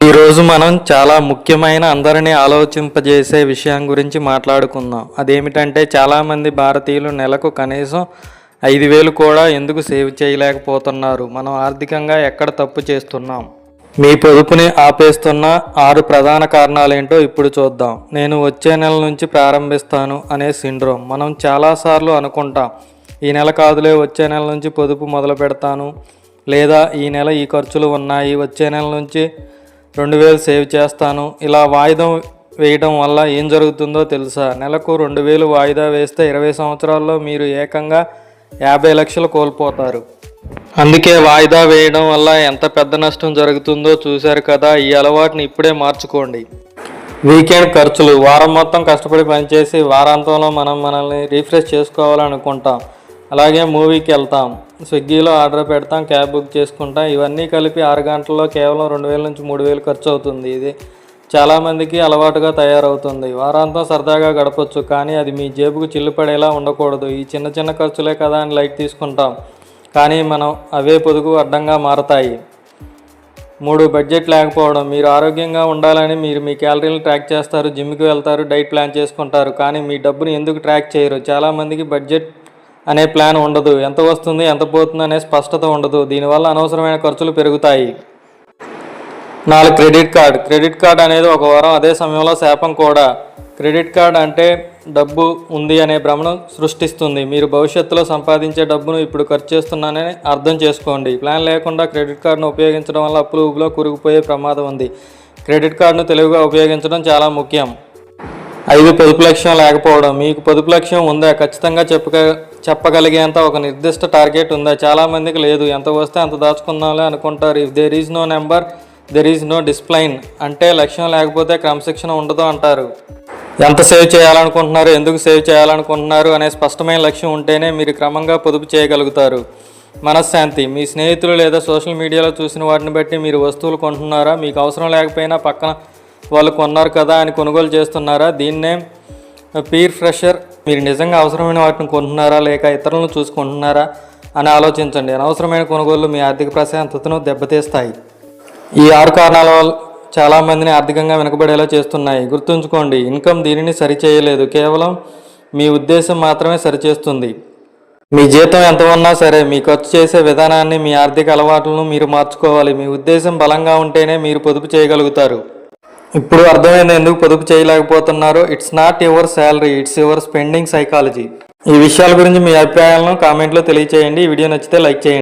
ఈరోజు మనం చాలా ముఖ్యమైన అందరినీ ఆలోచింపజేసే విషయం గురించి మాట్లాడుకుందాం. అదేమిటంటే చాలామంది భారతీయులు నెలకు కనీసం ఐదు వేలు కూడా ఎందుకు సేవ్ చేయలేకపోతున్నారు? మనం ఆర్థికంగా ఎక్కడ తప్పు చేస్తున్నాం? మీ పొదుపుని ఆపేస్తున్న ఆరు ప్రధాన కారణాలేంటో ఇప్పుడు చూద్దాం. నేను వచ్చే నెల నుంచి ప్రారంభిస్తాను అనే సిండ్రోమ్. మనం చాలాసార్లు అనుకుంటాం ఈ నెల కాదులే వచ్చే నెల నుంచి పొదుపు మొదలు పెడతాను లేదా ఈ నెల ఈ ఖర్చులు ఉన్నాయి వచ్చే నెల నుంచి రెండు వేలు సేవ్ చేస్తాను. ఇలా వాయిదా వేయడం వల్ల ఏం జరుగుతుందో తెలుసా? నెలకు రెండు వేలు వాయిదా వేస్తే ఇరవై సంవత్సరాల్లో మీరు ఏకంగా యాభై లక్షలు కోల్పోతారు. అందుకే వాయిదా వేయడం వల్ల ఎంత పెద్ద నష్టం జరుగుతుందో చూశారు కదా ఈ అలవాటుని ఇప్పుడే మార్చుకోండి. వీకెండ్ ఖర్చులు. వారం మొత్తం కష్టపడి పనిచేసి వారాంతంలో మనం మనల్ని రీఫ్రెష్ చేసుకోవాలనుకుంటాం. అలాగే మూవీకి వెళ్తాం. స్విగ్గీలో ఆర్డర్ పెడతాం క్యాబ్ బుక్ చేసుకుంటాం. ఇవన్నీ కలిపి ఆరు గంటల్లో కేవలం రెండు వేల నుంచి మూడు వేలు ఖర్చు అవుతుంది ఇది. చాలామందికి అలవాటుగా తయారవుతుంది. వారాంతం సరదాగా గడపచ్చు కానీ అది మీ జేబుకు చిల్లుపడేలా ఉండకూడదు. ఈ చిన్న చిన్న ఖర్చులే కదా అని లైట్ తీసుకుంటాం. కానీ మనం అవే పొదుగు అడ్డంగా మారతాయి. మూడు బడ్జెట్ లేకపోవడం. మీరు ఆరోగ్యంగా ఉండాలని మీరు మీ క్యాలరీలు ట్రాక్ చేస్తారు జిమ్కి వెళ్తారు డైట్ ప్లాన్ చేసుకుంటారు. కానీ మీ డబ్బుని ఎందుకు ట్రాక్ చేయరు? చాలామందికి బడ్జెట్ అనే ప్లాన్ ఉండదు. ఎంత వస్తుంది ఎంత పోతుంది అనే స్పష్టత ఉండదు. దీనివల్ల అనవసరమైన ఖర్చులు పెరుగుతాయి. నాలుగు క్రెడిట్ కార్డ్. క్రెడిట్ కార్డ్ అనేది ఒక వారం అదే సమయంలో శాపం కూడా. క్రెడిట్ కార్డ్ అంటే డబ్బు ఉంది అనే భ్రమను సృష్టిస్తుంది. మీరు భవిష్యత్తులో సంపాదించే డబ్బును ఇప్పుడు ఖర్చు చేస్తున్నానని అర్థం చేసుకోండి. ప్లాన్ లేకుండా క్రెడిట్ కార్డును ఉపయోగించడం వల్ల అప్పులు ఊబిలో కురిగిపోయే ప్రమాదం ఉంది. క్రెడిట్ కార్డును తెలివిగా ఉపయోగించడం చాలా ముఖ్యం. ఐదు పొదుపు లక్ష్యం లేకపోవడం. మీకు పొదుపు లక్ష్యం ఉందా? ఖచ్చితంగా చెప్పగ చెప్పగలిగేంత ఒక నిర్దిష్ట టార్గెట్ ఉందా? చాలామందికి లేదు. ఎంత వస్తే అంత దాచుకుందాంలే అనుకుంటారు. If there is no number there is no discipline అంటే లక్ష్యం లేకపోతే క్రమశిక్షణ ఉండదు అంటారు. ఎంత సేవ్ చేయాలనుకుంటున్నారు? ఎందుకు సేవ్ చేయాలనుకుంటున్నారు? అనే స్పష్టమైన లక్ష్యం ఉంటేనే మీరు క్రమంగా పొదుపు చేయగలుగుతారు. మనశ్శాంతి. మీ స్నేహితులు లేదా సోషల్ మీడియాలో చూసిన వాటిని బట్టి మీరు వస్తువులు కొంటున్నారా? మీకు అవసరం లేకపోయినా పక్కన వాళ్ళు కొన్నారు కదా అని కొనుగోలు చేస్తున్నారా? దీన్నే పీర్ ఫ్రెషర్ మీరు నిజంగా అవసరమైన వాటిని కొంటున్నారా లేక ఇతరులను చూసుకుంటున్నారా అని ఆలోచించండి. అనవసరమైన కొనుగోళ్ళు మీ ఆర్థిక ప్రశాంతతను దెబ్బతీస్తాయి. ఈ ఆరు కారణాల వల్ల చాలామందిని ఆర్థికంగా వెనుకబడేలా చేస్తున్నాయి. గుర్తుంచుకోండి ఇన్కమ్ దీనిని సరిచేయలేదు. కేవలం మీ ఉద్దేశం మాత్రమే సరిచేస్తుంది. మీ జీతం ఎంత ఉన్నా సరే మీ ఖర్చు చేసే విధానాన్ని మీ ఆర్థిక అలవాట్లను మీరు మార్చుకోవాలి. మీ ఉద్దేశం బలంగా ఉంటేనే మీరు పొదుపు చేయగలుగుతారు. ఇప్పుడు అర్థమైంది ఎందుకు పొదుపు చేయలేకపోతున్నారు? It's not your salary it's your spending psychology ఈ విషయాల గురించి మీ అభిప్రాయాలను కామెంట్లో తెలియచేయండి. ఈ వీడియో నచ్చితే లైక్ చేయండి.